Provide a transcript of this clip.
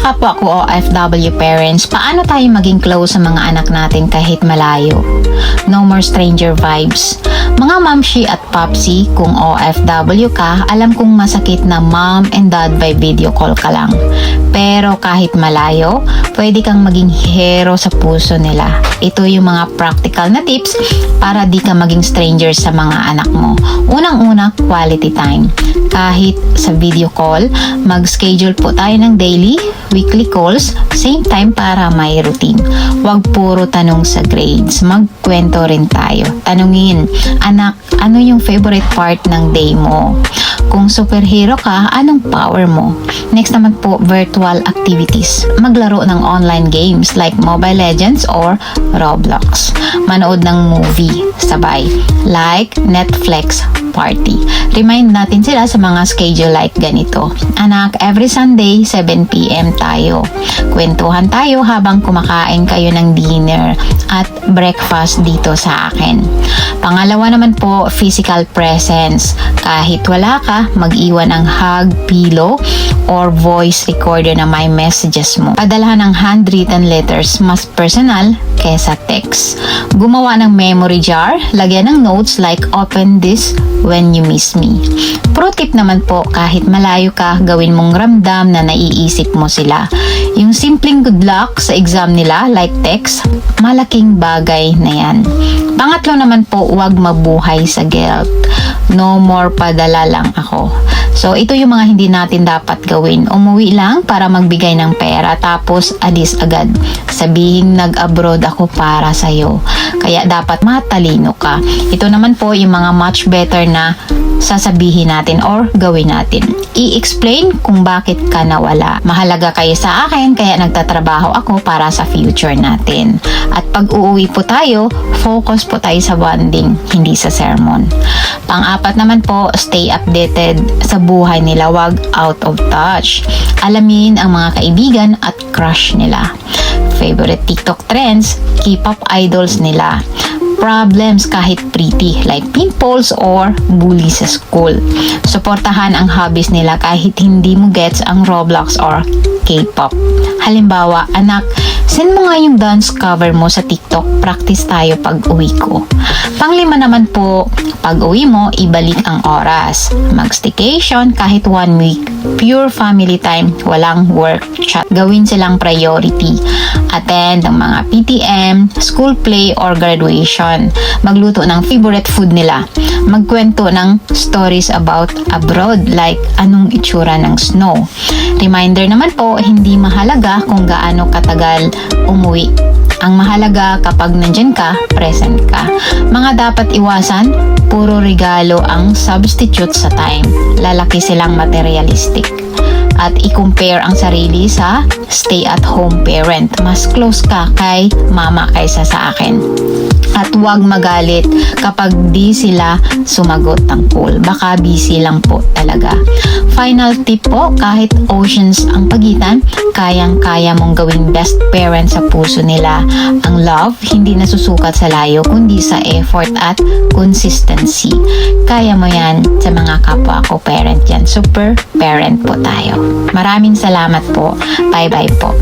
kapwa ko OFW parents, paano tayo maging close sa mga anak natin kahit malayo? No more stranger vibes. Mga mamshi at popsi, kung OFW ka, alam kong masakit na mom and dad by video call ka lang. Pero kahit malayo, pwede kang maging hero sa puso nila. Ito yung mga practical na tips para di ka maging stranger sa mga anak mo. Unang-una, quality time. Kahit sa video call, mag-schedule po tayo ng daily, weekly calls, same time para may routine. Huwag puro tanong sa grades. Magkwento rin tayo. Tanungin, anak, ano yung favorite part ng day mo? Kung superhero ka, anong power mo? Next naman po, virtual activities. Maglaro ng online games like Mobile Legends or Roblox. Manood ng movie, sabay. Like Netflix party. Remind natin sila sa mga schedule like ganito. Anak, every Sunday, 7pm tayo. Kwentuhan tayo habang kumakain kayo ng dinner at breakfast dito sa akin. Pangalawa naman po, physical presence. Kahit wala ka, mag-iwan ng hug, pillow, or voice recorder na may messages mo. Padalahan ng handwritten letters, mas personal kesa text. Gumawa ng memory jar, lagyan ng notes like open this when you miss me. Pro tip naman po, kahit malayo ka, gawin mong ramdam na naiisip mo sila. Yung simpleng good luck sa exam nila, like text, malaking bagay na yan. Pangatlo naman po, huwag mabuhay sa guilt. No more padala lang ako. So, ito yung mga hindi natin dapat gawin. Umuwi lang para magbigay ng pera tapos adis agad. Sabihin nag-abroad ako para sa'yo. Kaya dapat matalino ka. Ito naman po yung mga much better na sasabihin natin or gawin natin. I-explain kung bakit ka nawala. Mahalaga kayo sa akin kaya nagtatrabaho ako para sa future natin. At pag uuwi po tayo, focus po tayo sa bonding, hindi sa sermon. Pang-apat naman po, stay updated sa buhay nila, wag out of touch. Alamin ang mga kaibigan at crush nila. Favorite TikTok trends, K-pop idols nila problems kahit pretty like pimples or bully sa school. Suportahan ang hobbies nila kahit hindi mo gets ang Roblox or K-pop. Halimbawa, anak, send mo nga yung dance cover mo sa TikTok, practice tayo pag uwi ko. Panglima naman po, pag uwi mo, ibalik ang oras. Mag-staycation kahit one week. Pure family time, walang work chat. Gawin silang priority. Attend ang mga PTM, school play or graduation. Magluto ng favorite food nila. Magkwento ng stories about abroad like anong itsura ng snow. Reminder naman po, hindi mahalaga kung gaano katagal umuwi ang mahalaga kapag nandyan ka, present ka. Mga dapat iwasan, puro regalo ang substitute sa time. Lalaki silang materialistic. At i-compare ang sarili sa stay-at-home parent. Mas close ka kay mama kaysa sa akin. At huwag magalit kapag di sila sumagot ng call. Baka busy lang po talaga. Final tip po, kahit oceans ang pagitan, kayang-kaya mong gawing best parent sa puso nila. Ang love, hindi nasusukat sa layo, kundi sa effort at consistency. Kaya mo yan sa mga kapwa ko parent yan. Super parent po tayo. Maraming salamat po. Bye-bye po.